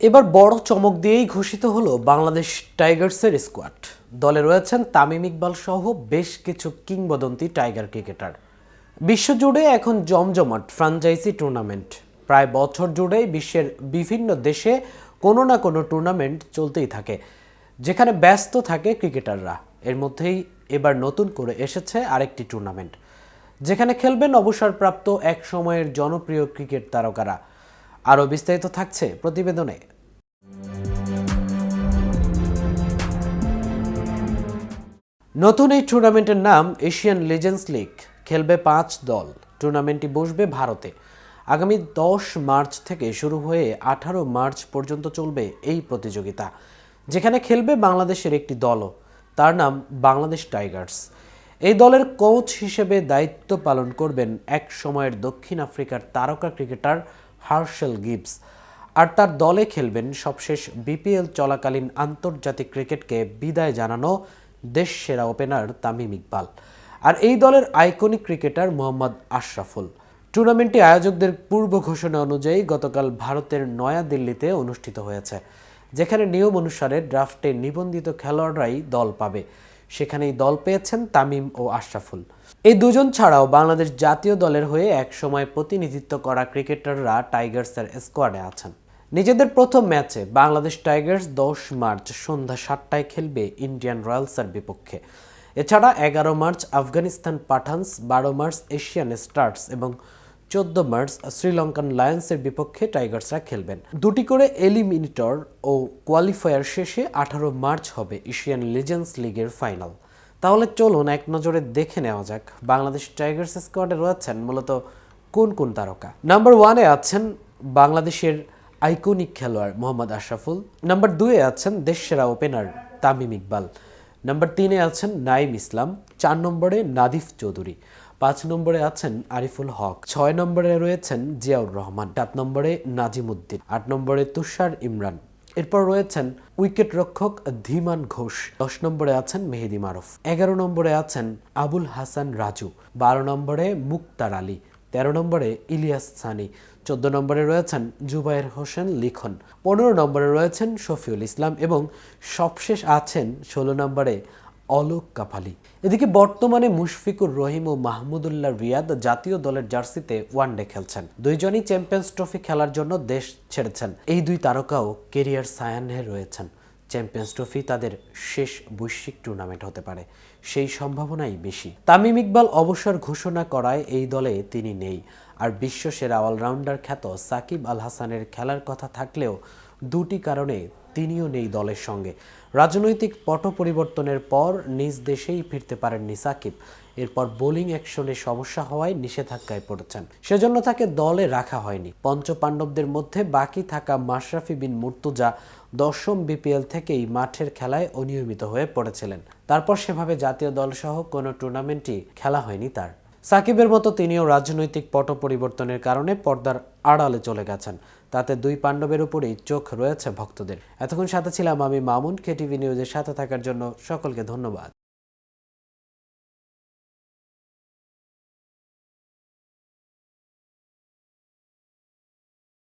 এবার বড় চমক দিয়েই ঘোষিত হলো বাংলাদেশ টাইগার্সের স্কোয়াড। দলে রয়েছেন তামিম ইকবাল সহ বেশ কিছু কিংবদন্তি টাইগার ক্রিকেটার। বিশ্বজুড়ে এখন জমজমাট ফ্রাঞ্চাইজি টুর্নামেন্ট। প্রায় বছর জুড়েই বিশ্বের বিভিন্ন দেশে কোনো না কোনো টুর্নামেন্ট চলতেই থাকে, যেখানে ব্যস্ত থাকে ক্রিকেটাররা। এর মধ্যেই এবার নতুন করে এসেছে আরেকটি টুর্নামেন্ট, যেখানে খেলবেন অবসরপ্রাপ্ত এক সময়ের জনপ্রিয় ক্রিকেট তারকারা। আরও বিস্তারিত থাকছে প্রতিবেদনে। নতুন এই টুর্নামেন্টের নাম এশিয়ান লেজেন্ডস লিগ, খেলবে পাঁচ দল। টুর্নামেন্টটি বসবে ভারতে। আগামী দশ মার্চ থেকে শুরু হয়ে আঠারো মার্চ পর্যন্ত চলবে এই প্রতিযোগিতা, যেখানে খেলবে বাংলাদেশের একটি দলও। তার নাম বাংলাদেশ টাইগার্স। এই দলের কোচ হিসেবে দায়িত্ব পালন করবেন এক সময়ের দক্ষিণ আফ্রিকার তারকা ক্রিকেটার হার্শেল গিবস। আর তার দলে খেলবেন সবশেষ বিপিএল চলাকালীন আন্তর্জাতিক ক্রিকেটকে বিদায় জানানো দেশ সেরা ওপেনার তামিম ইকবাল। আর এই দলের আইকনিক ক্রিকেটার মোহাম্মদ আশরাফুল। টুর্নামেন্টটি আয়োজকদের পূর্ব ঘোষণা অনুযায়ী গতকাল ভারতের নয়াদিল্লিতে অনুষ্ঠিত হয়েছে, যেখানে নিয়ম অনুসারে ড্রাফটে নিবন্ধিত খেলোয়াড়রাই দল পাবে। সেখানেই দল পেয়েছেন তামিম ও আশরাফুল। এই দুজন ছাড়াও বাংলাদেশ জাতীয় দলের হয়ে একসময় প্রতিনিধিত্ব করা ক্রিকেটাররা টাইগার্সের স্কোয়াডে আছেন। নিজেদের প্রথম ম্যাচে বাংলাদেশ টাইগার্স দশ মার্চ সন্ধ্যা সাতটায় খেলবে ইন্ডিয়ান রয়্যালসের বিপক্ষে। এছাড়া এগারো মার্চ আফগানিস্তান পাঠানস, বারো মার্চ এশিয়ান স্টার্স এবং চোদ্দ মার্চ শ্রীলঙ্কান লায়ন্সের বিপক্ষে টাইগার্সরা খেলবেন। দুটি করে এলিমিনেটর ও কোয়ালিফায়ার শেষে আঠারো মার্চ হবে এশিয়ান লিজেন্ডস লিগের ফাইনাল। তাহলে চলুন এক নজরে দেখে নেওয়া যাক বাংলাদেশ টাইগার্স স্কোয়াডে রয়েছেন মূলত কোন কোন তারকা। নাম্বার ওয়ানে আছেন বাংলাদেশের আইকনিক খেলোয়াড় মোহাম্মদ আশরাফুল। নাম্বার দুয়ে আছেন দেশসেরা ওপেনার তামিম ইকবাল। নাম্বার তিনে আছেন নাইম ইসলাম। চার নম্বরে নাদিফ চৌধুরী। পাঁচ নম্বরে আছেন আরিফুল হক, ছয় নম্বরে রয়েছেন জিয়াউর রহমান, সাত নম্বরে নাজিম উদ্দিন আট নম্বরে তুষার ইমরান। এরপর রয়েছেন উইকেট রক্ষক ধীমান ঘোষ, দশ নম্বরে আছেন মেহেদি মারুফ, এগারো নম্বরে আছেন আবুল হাসান রাজু, বারো নম্বরে মুক্তার আলী, তেরো নম্বরে ইলিয়াস সানি, চোদ্দ নম্বরে রয়েছেন জুবায়ের হোসেন লিখন, পনেরো নম্বরে রয়েছেন শফিউল ইসলাম এবং সবশেষ আছেন ষোলো নম্বরে অলোক কাপালি এদিকে বর্তমানে মুশফিকুর রহিম ও মাহমুদুল্লাহ রিয়াদ জাতীয় দলের জার্সিতে ওয়ানডে খেলছেন। দুইজনই চ্যাম্পিয়ন্স ট্রফি খেলার জন্য দেশ ছেড়েছেন। এই দুই তারকাও কেরিয়ার সায়ানে রয়েছেন। চ্যাম্পিয়ন্স ট্রফি তাদের শেষ বৈশ্বিক টুর্নামেন্ট হতে পারে। সেই সম্ভাবনাই বেশি। তামিম ইকবাল অবসর ঘোষণা করায় এই দলে তিনি নেই। আর বিশ্ব সেরা অলরাউন্ডার খ্যাত সাকিব আল হাসানের খেলার কথা থাকলেও দুটি কারণে তিনিও নেই দলের সঙ্গে। রাজনৈতিক পট পরিবর্তনের পর নিজ দেশেই ফিরতে পারেননি সাকিব এরপর বোলিং অ্যাকশনে সমস্যা হওয়ায় নিষেধাজ্ঞায় পড়েছেন। সেজন্য তাকে দলে রাখা হয়নি। পঞ্চ পাণ্ডবদের মধ্যে বাকি থাকা মাশরাফি বিন মুর্তুজা দশম বিপিএল থেকেই মাঠের খেলায় অনিয়মিত হয়ে পড়েছিলেন। তারপর সেভাবে জাতীয় দলসহ কোনো টুর্নামেন্টই খেলা হয়নি তার। সাকিবের মতো তিনিও রাজনৈতিক পট পরিবর্তনের কারণে পর্দার আড়ালে চলে গেছেন। তাতে দুই পাণ্ডবের উপরেই চোখ রয়েছে ভক্তদের। এতক্ষণ সাথে ছিলাম আমি মামুন, কেটিভি নিউজের সাথে থাকার জন্য সকলকে ধন্যবাদ।